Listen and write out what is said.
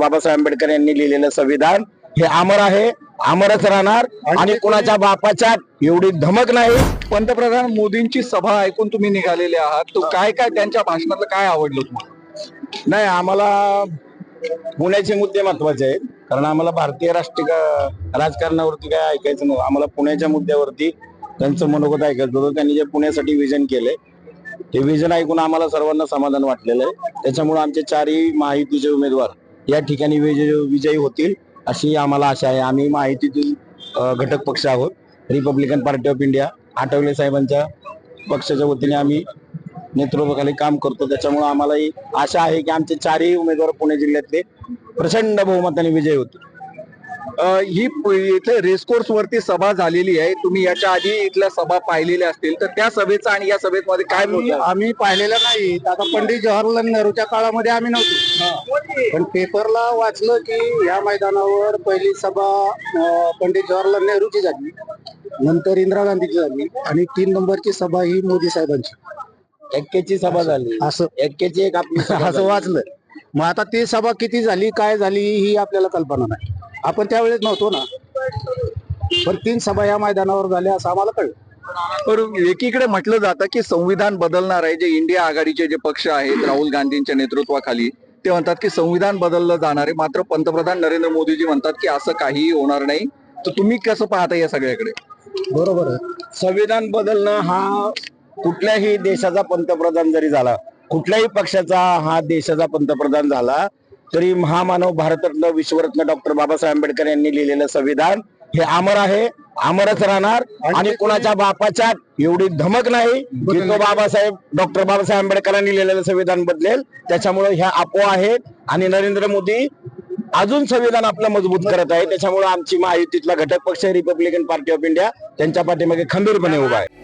बाबासाहेब आंबेडकर यांनी लिहिलेलं संविधान हे अमर आहे अमरच राहणार आणि कुणाच्या बापाच्या एवढी धमक नाही. पंतप्रधान मोदींची सभा ऐकून तुम्ही निघालेले आहात. तो काय काय त्यांच्या भाषणातलं काय आवडलं तुम्हाला? नाही आम्हाला पुण्याचे मुद्दे महत्त्वाचे आहेत. कारण आम्हाला भारतीय राष्ट्रीय राजकारणावरती काय ऐकायचं नव्हतं. आम्हाला पुण्याच्या मुद्द्यावरती त्यांचं मनोगत ऐकायचं होतं. त्यांनी जे पुण्यासाठी विजन केलंय ते विजन ऐकून आम्हाला सर्वांना समाधान वाटलेलं आहे. त्याच्यामुळे आमचे चारही महायुतीचे उमेदवार या ठिकाणी विजय विजयी होतील अशी आम्हाला आशा आहे. आम्ही महायुतीतील घटक पक्ष आहोत. Republican Party of India Athawale साहेबांच्या पक्षाच्या वतीने आम्ही नेतृत्वाखाली काम करतो. त्याच्यामुळे आम्हालाही आशा आहे की आमचे चारही उमेदवार पुणे जिल्ह्यातले प्रचंड बहुमताने विजयी होतील. ही इथे रेसकोर्स वरती सभा झालेली आहे. तुम्ही याच्या आधी इथल्या सभा पाहिलेल्या असतील तर त्या सभेचा आणि या सभेमध्ये काय मुद्दा? आम्ही पाहिलेलं नाही. आता पंडित जवाहरलाल नेहरूच्या काळामध्ये आम्ही नव्हतो. पण पेपरला वाचलं की या मैदानावर पहिली सभा पंडित जवाहरलाल नेहरूची झाली नंतर इंदिरा गांधीची झाली आणि तीन नंबरची सभा ही मोदी साहेबांची. एक्केची सभा झाली. असं. एक्केची एक आपली असं. वाचलं. मग आता ती सभा किती झाली काय झाली ही आपल्याला कल्पना नाही. आपण त्यावेळेस नव्हतो ना. पण तीन सभा या मैदानावर झाल्या असं आम्हाला कळलं. पण एकीकडे म्हटलं जातं की संविधान बदलणार आहे जे इंडिया आघाडीचे जे पक्ष आहेत राहुल गांधींच्या नेतृत्वाखाली ते म्हणतात की संविधान बदललं जाणार आहे. मात्र पंतप्रधान नरेंद्र मोदीजी म्हणतात की असं काहीही होणार नाही. तर तुम्ही कसं पाहता या सगळ्याकडे? बरोबर आहे. संविधान बदलणं हा कुठल्याही देशाचा पंतप्रधान जरी झाला कुठल्याही पक्षाचा हा देशाचा पंतप्रधान झाला तरी महामानव भारतरत्न विश्वरत्न डॉक्टर बाबासाहेब आंबेडकर यांनी लिहिलेलं संविधान हे अमर आहे. अमरच राहणार. आणि कुणाच्या बापाच्या एवढी धमक नाही की तो बाबासाहेब डॉक्टर बाबासाहेब आंबेडकरांनी लिहिलेलं संविधान बदलेल. त्याच्यामुळे ह्या अपोहा आहेत. आणि नरेंद्र मोदी अजून संविधान आपलं मजबूत करत आहे. त्याच्यामुळे आमची महायुतीतला घटक पक्ष रिपब्लिकन पार्टी ऑफ इंडिया त्यांच्या पाठीमागे खंबीरपणे उभा आहे.